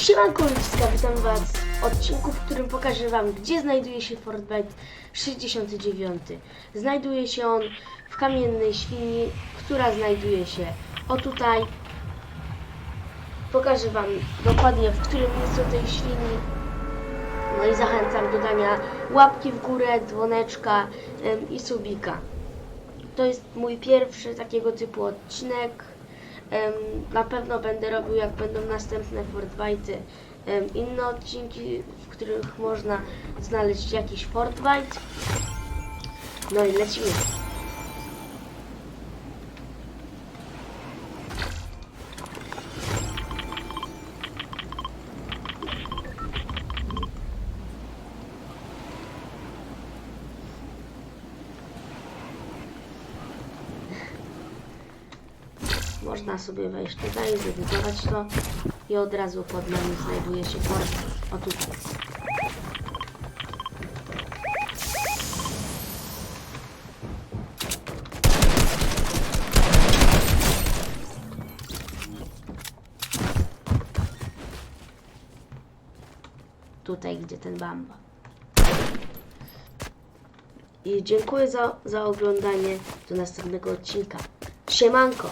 Siemanko ludziska, witam was w odcinku, w którym pokażę wam, gdzie znajduje się Fortnite 69. Znajduje się on w kamiennej świni, która znajduje się o tutaj. Pokażę wam dokładnie, w którym miejscu tej świni. No i zachęcam do dania łapki w górę, dzwoneczka em, i subika. To jest mój pierwszy takiego typu odcinek. Na pewno będę robił, jak będą następne Fortnite, inne odcinki, w których można znaleźć jakiś Fortnite. No i lecimy. Można sobie wejść tutaj, zedytować to i od razu pod nami znajduje się port. O tutaj. Tutaj, gdzie ten bamba. I dziękuję za, za oglądanie. Do następnego odcinka. Siemanko!